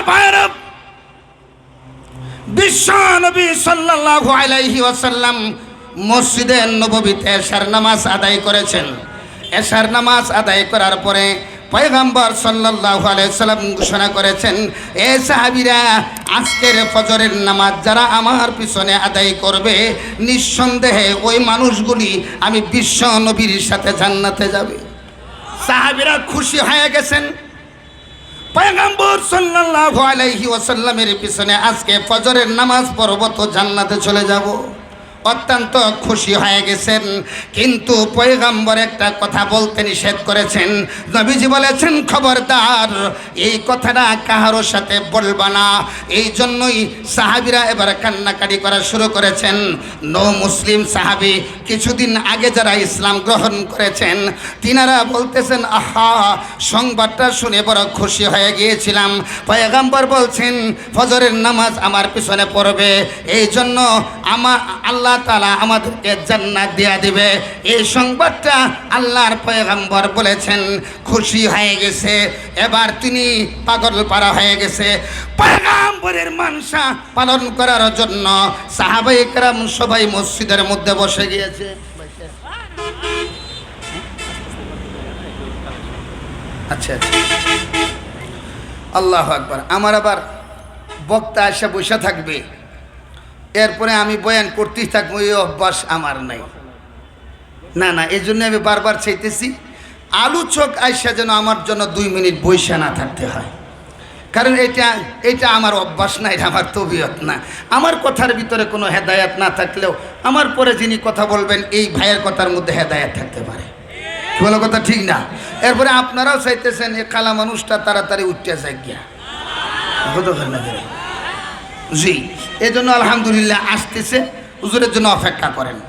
আমার ভাইয়েরা বিশ্ব নবী সাল্লাল্লাহু আলাইহি ওয়াসাল্লাম মসজিদে নববীতে এশার নামাজ আদায় করেছেন। এশার নামাজ আদায় করার পরে পয়গম্বর সাল্লাল্লাহু আলাইহি সাল্লাম ঘোষণা করেছেন, এ সাহাবীরা, আজকের ফজরের নামাজ যারা আমার পিছনে আদায় করবে, নিঃসন্দেহে ওই মানুষগুলি আমি বিশ্ব নবীর সাথে জান্নাতে যাবে। সাহাবীরা খুশি হয়ে গেছেন। পয়গম্বর সাল্লাল্লাহু আলাইহি ওয়াসাল্লামের পিছনে আজকে ফজরের নামাজ পড়ব তো জান্নাতে চলে যাব। অত্যন্ত খুশি হয়ে গেছেন। কিন্তু পয়গম্বর একটা কথা বলতে নিষেধ করেছেন। নবীজি বলেছেন, খবরদার, এই কথাটা কাহারোর সাথে বলবা না। এই জন্যই সাহাবিরা এবার কান্নাকাটি করা শুরু করেছেন। নো মুসলিম সাহাবি, কিছুদিন আগে যারা ইসলাম গ্রহণ করেছেন, তিনারা বলতেছেন, আহা, সংবাদটা শুনে বড় খুশি হয়ে গিয়েছিলাম। পয়গাম্বর বলছেন, ফজরের নামাজ আমার পিছনে পড়বে। এই জন্য আমার আল্লাহ তালা আমাদেরকে জান্নাত দিয়া দিবে। এই সংবাদটা আল্লাহর পয়গাম্বর বলেছেন, খুশি হয়ে গেছে। এবার তিনি পাগল পারা হয়ে গেছে। পয়গাম্বরের মানসা পালন করার জন্য সাহাবাই কেরাম সবাই মসজিদের মধ্যে বসে গিয়েছে। আচ্ছা আচ্ছা। আল্লাহ আকবার। আমার আবার বক্তা এসে বসে থাকবে। এরপরে আমি বয়ান করতেই থাকব, এই অভ্যাস আমার নাই। না না, এই জন্য আমি বারবার চাইতেছি, আলোচক আইসা যেন আমার জন্য দুই মিনিট বৈশা না থাকতে হয়। কারণ এটা এটা আমার অভ্যাস না, এটা আমার তবিয়ত না। আমার কথার ভিতরে কোনো হেদায়াত না থাকলেও, আমার পরে যিনি কথা বলবেন, এই ভাইয়ের কথার মধ্যে হেদায়াত থাকতে পারে। বলো কথা ঠিক না? এরপরে আপনারাও চাইতেছেন, এ কালা মানুষটা তাড়াতাড়ি উঠতে যায় গিয়া? জি। এই জন্য আলহামদুলিল্লাহ আসতেছে। হুজুরের জন্য অপেক্ষা করেন।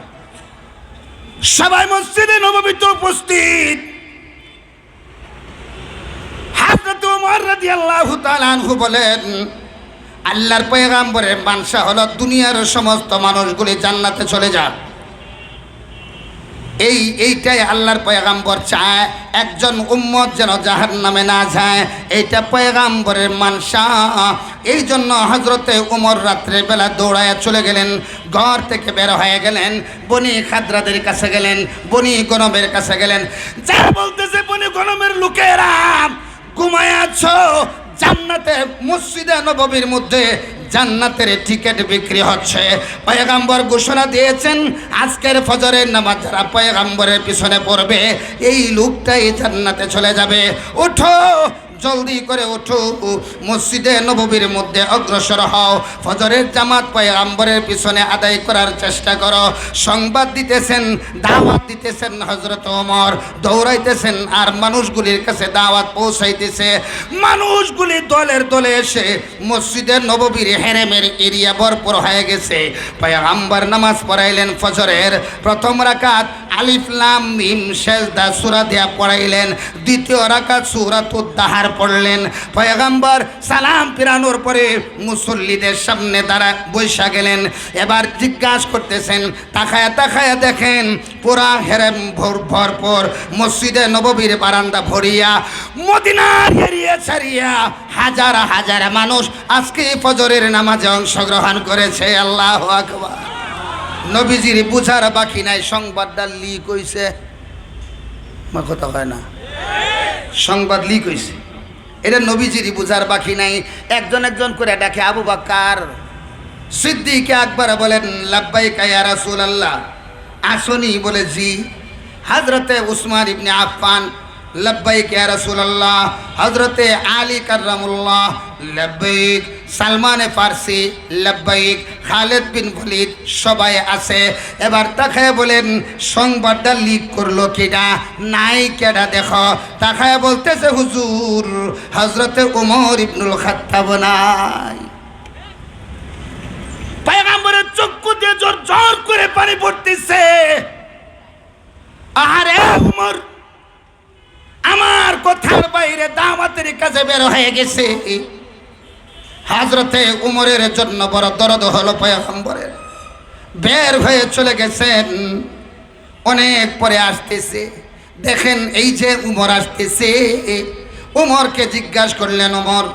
সবাই মসজিদে নবমীতে উপস্থিত। হাজরত উমর রাদিয়াল্লাহু তাআলা আনহু বলেন, আল্লাহর পয়গাম্বরের মানসা হলো দুনিয়ার সমস্ত মানুষগুলি জান্নাতে চলে যাক এই, এইটাই আল্লাহর পয়গাম্বর চায়। একজন উম্মত যেন জাহার নামে না যায়, এইটা পয়গাম্বরের মানসা। এই জন্য হজরতে উমর রাত্রে বেলা দৌড়ায় চলে গেলেন, ঘর থেকে বের হয়ে গেলেন, বনি খাদ্রাদের কাছে গেলেন, বনি গণমের কাছে গেলেন। যা বলতেছে বনি গণমের লোকেরা ঘুমায় আছো জান্নাতে, মসজিদে, নববীর মধ্যে জান্নাতের টিকিট বিক্রি হচ্ছে। পয়গাম্বর ঘোষণা দিয়েছেন, আজকের ফজরের নামাজ যারা পয়গাম্বরের পিছনে পড়বে, এই লোকটাই জান্নাতে চলে যাবে। ওঠো! জলদি করে ওঠো। মসজিদে নববীর মধ্যে অগ্রসর হও। ফজরের জামাত পয়গাম্বরের পিছনে আদায় করার চেষ্টা করো। সংবাদ দিতেছেন, দাওয়াত দিতেছেন হজরত ওমর। দৌড়াইতেছেন আর মানুষগুলির কাছে দাওয়াত পৌঁছাইতেছে। মানুষগুলি দলের দলে এসে মসজিদে নববীর হেরেমের এরিয়া ভরপুর হয়ে গেছে। পয়গাম্বর নামাজ পড়াইলেন ফজরের। প্রথম রাকাত আলিফ লাম মিম সেজদা সূরা পড়াইলেন। দ্বিতীয় রাকাত সূরাতুদ দাহার পড়লেন। পয়গাম্বর সালাম ফিরানোর পরে মুসল্লিদের সামনে তারা বৈশা গেলেন। এবার জিজ্ঞাসা করতেছেন, তাকায়া তাকায়া দেখেন, পুরা হেরেম ভর, ভরপুর মসজিদে নববীর বারান্দা ভরিয়া, মদিনার এরিয়া ছাড়িয়া হাজার হাজার মানুষ আজকে ফজরের নামাজে অংশগ্রহণ করেছে। আল্লাহ আকবার। নবীজির বুঝার বাকি নাই, সংবাদটা লিক হইছে। আমার কথা হয় না। সংবাদ লিক হইছে। এটা নবীজির বুঝার বাকি নাই। একজন একজন করে ডাকে, আবু বাক্কার। সিদ্দিকে আকবর বলেন লাব্বাই কায়া রাসুল আল্লাহ আসনি বলে, জি। হজরতে উসমান ইবনে আফফান, লব্বাইক ইয়া রাসূলুল্লাহ। হযরতে আলী কাররামুল্লাহ, লব্বাইক। সালমানে ফার্সি, লব্বাইক, খালেদ বিন ওয়ালিদ সবাই আছে। এবার তাকায় বলেন, সংবাদটা লিক করল কিনা? নাই কেডা দেখো। তাকায় বলতেছে, হুজুর, হযরতে ওমর ইবনুল খাত্তাব নাই। পয়গাম্বরের চক্ষু দিয়ে জোর জোর করে পানি পড়তেছে। আরে উমর, আমার কথার বাইরে দামাতের কাছে বের হয়ে গেছে। হাজরতে উমরের জন্য বড় দরদ হলো পয়গম্বরের। বের হয়ে চলে গেছেন। অনেক পরে আসতেছে। দেখেন এই যে উমর আসতেছে। উমরকে জিজ্ঞাসা করলেন, উমর,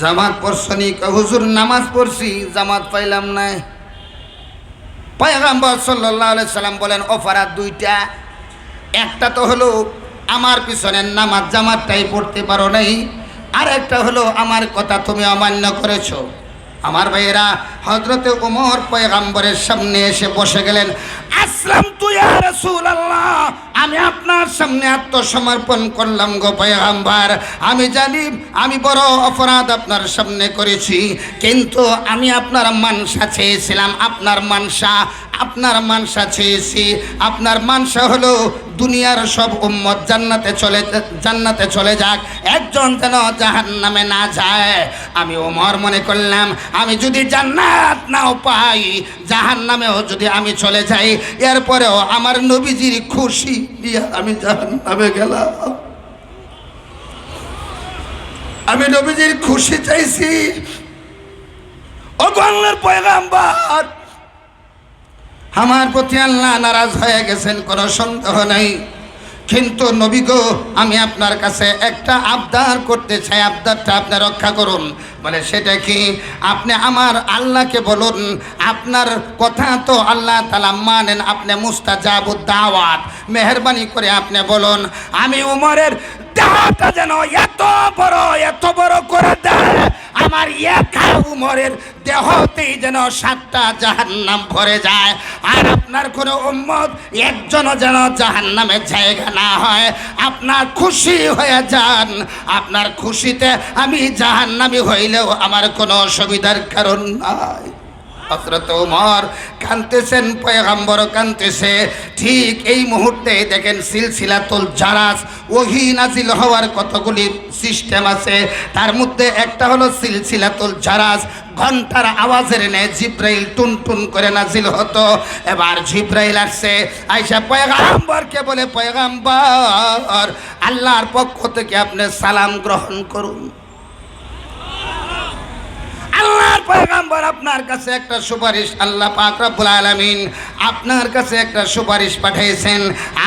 জামাত পড়ছনি হুজুর, নামাজ পড়ছি, জামাত পাইলাম না। পয়গাম্বর সাল্লাহ সাল্লাম বলেন অফারাত দুইটা। একটা তো হলো, আমার পিছনে নামাজ জামাতটাই পড়তে পারো নাই। আর একটা হলো আমার কথা তুমি অমান্য করেছ। আমার ভাইয়েরা হজরতে উমর পয়গাম্বরের সামনে এসে বসে গেলেন, আসলাম তুই আল্লাহ আমি আপনার সামনে আত্মসমর্পণ করলাম গো পয়গাম্বার। আমি জানি, আমি বড় অপরাধ আপনার সামনে করেছি, কিন্তু আমি আপনার মানসা চেয়েছিলাম, আপনার মানসা আপনার মানসা চেয়েছি। আপনার মানসা হলো দুনিয়ার সব উম্মত জান্নাতে চলে জান্নাতে চলে যাক, একজন যেন জাহান নামে না যায়। আমি ওমর মনে করলাম, আমি যদি জান্নাত নাও পাই। জাহান নামেও যদি আমি চলে যাই, এরপরেও আমার নবীজির খুশি দিয়ে আমি জাহান নামে গেলাম। আমি নবীজির খুশি চাইছি। ও বাংলার পয়গাম্বার, আমার প্রতি আল্লাহ নারাজ হয়ে গেছেন, কোনো সন্দেহ নেই। কিন্তু নবী গো, আমি আপনার কাছে একটা আবদার করতে চাই, আবদারটা আপনি রক্ষা করুন। বলে, সেটা কি? আপনি আমার আল্লাহকে বলুন, আপনার কথা তো আল্লাহ তালা মানেন, আপনি মুস্তাজাবুদ দাওয়াত। মেহরবানি করে আপনি বলুন, আমি উমরের দেহটা যেন এত বড় এত বড় করে দেয় একা উমরের দেহতেই যেন সাতটা জাহান্নাম ভরে যায়। আর আপনার কোনো উম্মত একজনও যেন জাহান্নামের জায়গা না হয়। আপনার খুশি হয়ে যান। আপনার খুশিতে আমি জাহান্নামি হইলেও আমার কোনো অসুবিধার কারণ নাই। হজরত উমর কানতেছেন পয়গাম্বর কানতেছে ঠিক এই মুহূর্তে দেখেন সিলসিলাতুল জারাস, ওহি নাজিল হওয়ার কতগুলি সিস্টেম আছে। তার মধ্যে একটা হলো সিলসিলাতুল জারাস, ঘণ্টার আওয়াজের নে জিব্রাইল টুন টুন করে নাজিল হতো। এবার জিব্রাইল আসছে, আইসা পয়গাম্বরকে বলে, পয়গাম্বর, আল্লাহর পক্ষ থেকে আপনি সালাম গ্রহণ করুন আল্লাহর পয়গাম্বর আপনার কাছে একটা সুপারিশ আল্লাহ পাক রব্বুল আলামিন আপনার কাছে একটা সুপারিশ পাঠিয়েছেন।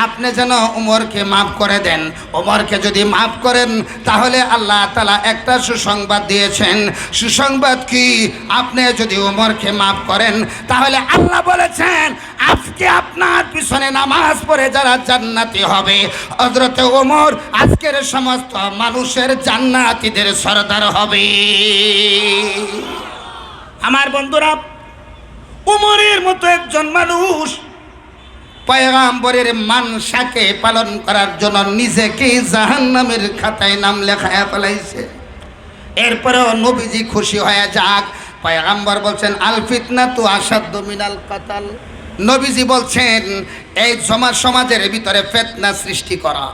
আপনি যেন উমরকে মাফ করে দেন। উমরকে যদি মাফ করেন, তাহলে আল্লাহ তালা একটা সুসংবাদ দিয়েছেন। সুসংবাদ কি? আপনি যদি উমরকে মাফ করেন, তাহলে আল্লাহ বলেছেন, আজকে আপনার পিছনে নামাজ পড়ে যারা জান্নাতি হবে। হজরতে ওমর আজকের সমস্ত মানুষের জান্নাতিদের সর্দার হবে। আমার বন্ধুরা, উমরের মতো একজন মানুষ পয়গাম্বরের মানসাকে পালন করার জন্য নিজেকে জাহান্নামের খাতায় নাম লেখায় ফেলাইছে। এরপরেও নবীজি খুশি হয়ে যাক। পয়গাম্বর বলছেন, আল ফিতনা তু আসাদ্দ মিনাল কাতাল। নবীজি বলছেন, এই সমাজ সমাজের ভিতরে ফেতনা সৃষ্টি করা।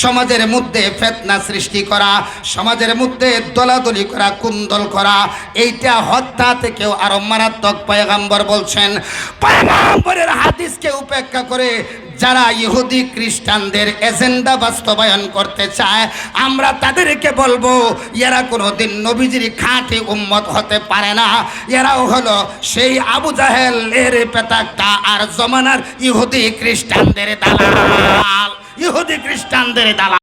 সমাজের মধ্যে ফেতনা সৃষ্টি করা, সমাজের মধ্যে দলাদলি করা, কুন্দল করা, এইটা হত্যা থেকেও আরও মারাত্মক পয়গাম্বর বলছেন। পয়গাম্বরের হাদিসকে উপেক্ষা করে যারা ইহুদি খ্রিস্টানদের এজেন্ডা বাস্তবায়ন করতে চায়, আমরা তাদেরকে বলব, এরা কোনো দিন নবীজির খাঁটি উম্মত হতে পারে না। এরাও হলো সেই আবু জাহেল এর পেতাকটা আর জমানার ইহুদি খ্রিস্টানদের দালাল। ইহুদি খ্রিস্টানদের দালাল।